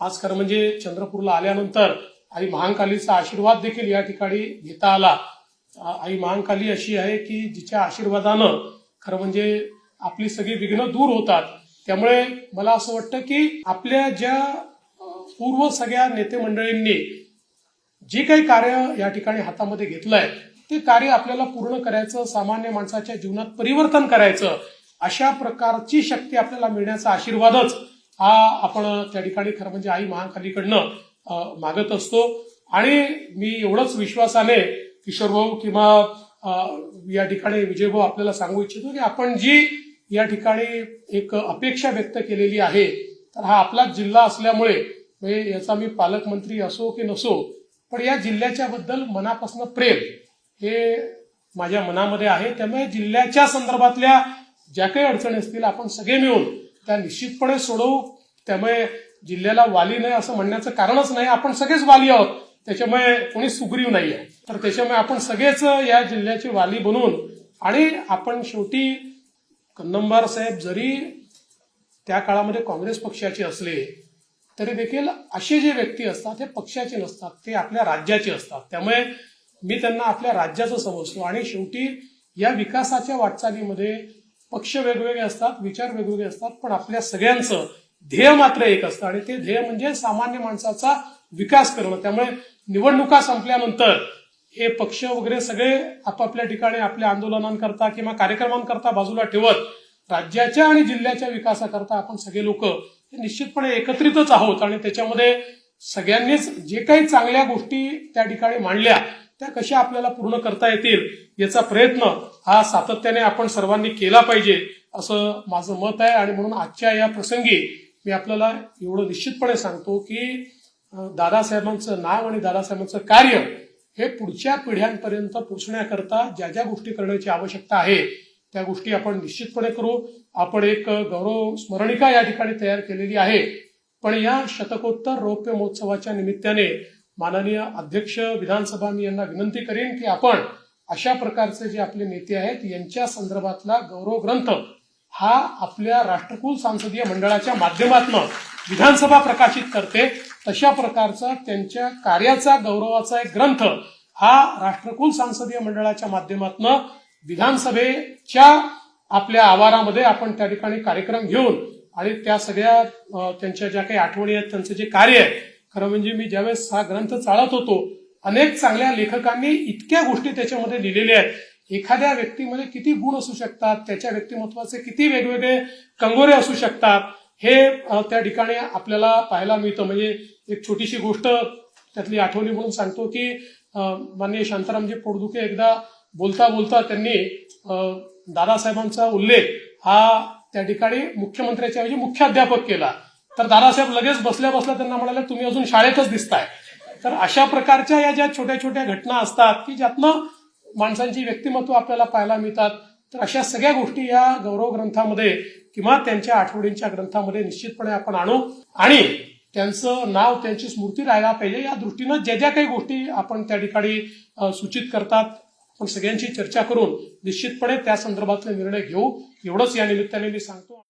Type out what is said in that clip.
आज खरं म्हणजे चंद्रपूरला आल्यानंतर आई महांकालीचा आशीर्वाद देखील या ठिकाणी घेता आला. आई महांकाली अशी आहे की जिच्या आशीर्वादानं खरं म्हणजे आपली सगळी विघ्न दूर होतात. त्यामुळे मला असं वाटतं की आपल्या ज्या पूर्व सगळ्या नेते मंडळींनी जे काही कार्य या ठिकाणी हातामध्ये घेतलंय ते कार्य आपल्याला पूर्ण करायचं सामान्य माणसाच्या जीवनात परिवर्तन करायचं अशा प्रकारची शक्ती आपल्याला मिळण्याचा आशीर्वादच हा आपण त्या ठिकाणी खरं म्हणजे आई महाकालीकडनं मागत असतो. आणि मी एवढंच विश्वासाने किशोर भाऊ किंवा या ठिकाणी विजय भाऊ आपल्याला सांगू इच्छितो की आपण जी या ठिकाणी एक अपेक्षा व्यक्त केलेली आहे तर हा आपलाच जिल्हा असल्यामुळे म्हणजे याचा मी पालकमंत्री असो की नसो पण या जिल्ह्याच्या बद्दल मनापासून प्रेम हे माझ्या मनामध्ये आहे. त्यामुळे जिल्ह्याच्या संदर्भातल्या ज्या काही अडचणी असतील आपण सगळे मिळून त्या निश्चितपणे सोडवू. त्यामुळे जिल्ह्याला वाली नाही असं म्हणण्याचं कारणच नाही. आपण सगळेच वाली आहोत. त्याच्यामुळे कोणी सुग्रीव नाही आहे तर त्याच्यामुळे आपण सगळेच या जिल्ह्याची वाली बनून आणि आपण शेवटी कन्नंबार साहेब जरी त्या काळामध्ये काँग्रेस पक्षाचे असले तरी देखील असे जे व्यक्ती असतात हे पक्षाचे नसतात ते आपल्या राज्याचे असतात. त्यामुळे मी त्यांना आपल्या राज्याचं समजतो. आणि शेवटी या विकासाच्या वाटचालीमध्ये पक्ष वेगवेगळे असतात विचार वेगवेगळे असतात पण आपल्या सगळ्यांचं ध्येय मात्र एक असतं आणि ते ध्येय म्हणजे सामान्य माणसाचा विकास करणं. त्यामुळे निवडणुका संपल्यानंतर हे पक्ष वगैरे सगळे आपापल्या ठिकाणी आपल्या आंदोलनांकरता किंवा कार्यक्रमांकरता बाजूला ठेवत राज्याच्या आणि जिल्ह्याच्या विकासाकरता आपण सगळे लोक निश्चितपणे एकत्रितच आहोत आणि त्याच्यामध्ये सगळ्यांनीच जे काही चांगल्या गोष्टी त्या ठिकाणी मांडल्या त्या कशा आपल्याला पूर्ण करता येतील याचा प्रयत्न हा सातत्याने आपण सर्वांनी केला पाहिजे असं माझं मत आहे. आणि म्हणून आजच्या या प्रसंगी मी आपल्याला एवढं निश्चितपणे सांगतो की दादासाहेबांचं नाव आणि दादासाहेबांचं कार्य हे पुढच्या पिढ्यांपर्यंत पोचण्याकरता ज्या ज्या गोष्टी करण्याची आवश्यकता आहे त्या गोष्टी आपण निश्चितपणे करू. आपण एक गौरव स्मरणिका या ठिकाणी तयार केलेली आहे. पण या शतकोत्तर रौप्य महोत्सवाच्या निमित्ताने माननीय अध्यक्ष विधानसभा मी यांना विनंती करेन की आपण अशा प्रकारचे जे आपले नेते आहेत यांच्या संदर्भातला गौरव ग्रंथ हा आपल्या राष्ट्रकुल संसदीय मंडळाच्या माध्यमातून विधानसभा प्रकाशित करते. तशा प्रकारचा त्यांच्या कार्याचा गौरवाचा एक ग्रंथ हा राष्ट्रकुल संसदीय मंडळाच्या माध्यमातून विधानसभेच्या आपल्या आवारामध्ये आपण त्या ठिकाणी कार्यक्रम घेऊन आणि त्या सगळ्या त्यांच्या ज्या काही आठवणी आहेत त्यांचं जे कार्य आहे खरं म्हणजे मी ज्यावेळेस हा ग्रंथ चालत होतो अनेक चांगल्या लेखकांनी इतक्या गोष्टी त्याच्यामध्ये लिहिलेल्या आहेत. एखाद्या व्यक्तीमध्ये किती गुण असू शकतात त्याच्या व्यक्तिमत्वाचे किती वेगवेगळे कंगोरे असू शकतात हे त्या ठिकाणी आपल्याला पाहायला मिळतं. म्हणजे एक छोटीशी गोष्ट त्यातली आठवणी म्हणून सांगतो की माननीय शांतारामजी पोडदुके एकदा बोलता बोलता त्यांनी दादासाहेबांचा उल्लेख हा त्या ठिकाणी मुख्यमंत्र्याच्या ऐवजी मुख्याध्यापक केला. तर दादासाहेब लगेच बसल्या बसल्या त्यांना म्हणाले तुम्ही अजून शाळेतच दिसताय. तर अशा प्रकारच्या या ज्या छोट्या छोट्या घटना असतात की ज्यातनं माणसांची व्यक्तिमत्व आपल्याला पाहायला मिळतात तर अशा सगळ्या गोष्टी या गौरव ग्रंथामध्ये किंवा त्यांच्या आठवडींच्या ग्रंथामध्ये निश्चितपणे आपण आणू. आणि त्यांचं नाव त्यांची स्मृती राहायला पाहिजे या दृष्टीनं ज्या ज्या काही गोष्टी आपण त्या ठिकाणी सूचित करतात आपण सगळ्यांची चर्चा करून निश्चितपणे त्या संदर्भातले निर्णय घेऊ. एवढंच या निमित्ताने मी सांगतो.